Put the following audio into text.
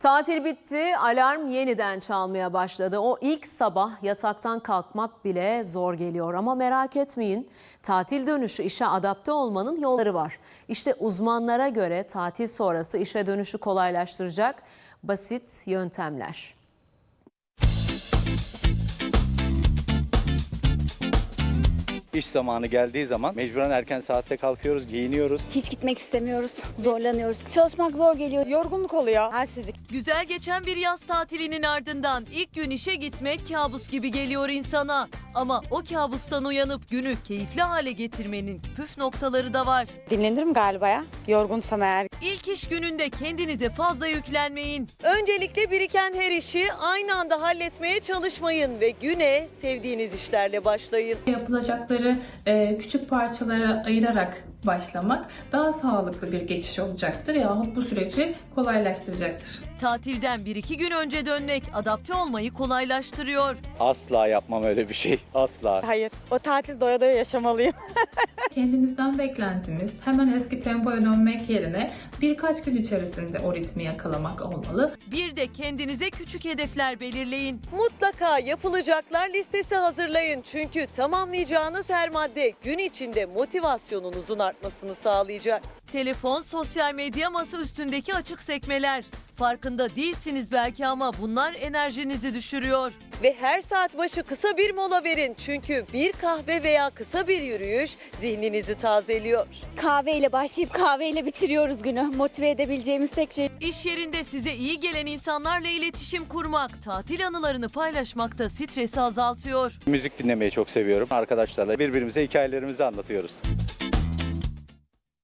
Tatil bitti, alarm yeniden çalmaya başladı. O ilk sabah yataktan kalkmak bile zor geliyor ama merak etmeyin. Tatil dönüşü işe adapte olmanın yolları var. İşte uzmanlara göre tatil sonrası işe dönüşü kolaylaştıracak basit yöntemler. İş zamanı geldiği zaman mecburen erken saatte kalkıyoruz, giyiniyoruz. Hiç gitmek istemiyoruz. Zorlanıyoruz. Çalışmak zor geliyor. Yorgunluk oluyor, halsizlik. Güzel geçen bir yaz tatilinin ardından ilk gün işe gitmek kabus gibi geliyor insana. Ama o kabustan uyanıp günü keyifli hale getirmenin püf noktaları da var. Dinlenirim galiba ya. Yorgunsam eğer. İlk iş gününde kendinize fazla yüklenmeyin. Öncelikle biriken her işi aynı anda halletmeye çalışmayın ve güne sevdiğiniz işlerle başlayın. Yapılacakları e, küçük parçalara ayırarak başlamak daha sağlıklı bir geçiş olacaktır yahut bu süreci kolaylaştıracaktır. Tatilden bir iki gün önce dönmek adapte olmayı kolaylaştırıyor. Asla yapmam öyle bir şey. Asla. Hayır, o tatil doya doya yaşamalıyım. Kendimizden beklentimiz hemen eski tempoya dönmek yerine birkaç gün içerisinde o ritmi yakalamak olmalı. Bir de kendinize küçük hedefler belirleyin. Mutlaka yapılacaklar listesi hazırlayın. Çünkü tamamlayacağınız her madde gün içinde motivasyonunuzun artmasını sağlayacak. Telefon, sosyal medya masa üstündeki açık sekmeler. Farkında değilsiniz belki ama bunlar enerjinizi düşürüyor. Ve her saat başı kısa bir mola verin. Çünkü bir kahve veya kısa bir yürüyüş zihninizi tazeliyor. Kahveyle başlayıp kahveyle bitiriyoruz günü. Motive edebileceğimiz tek şey İş yerinde size iyi gelen insanlarla iletişim kurmak, tatil anılarını paylaşmak da stresi azaltıyor. Müzik dinlemeyi çok seviyorum. Arkadaşlarla birbirimize hikayelerimizi anlatıyoruz.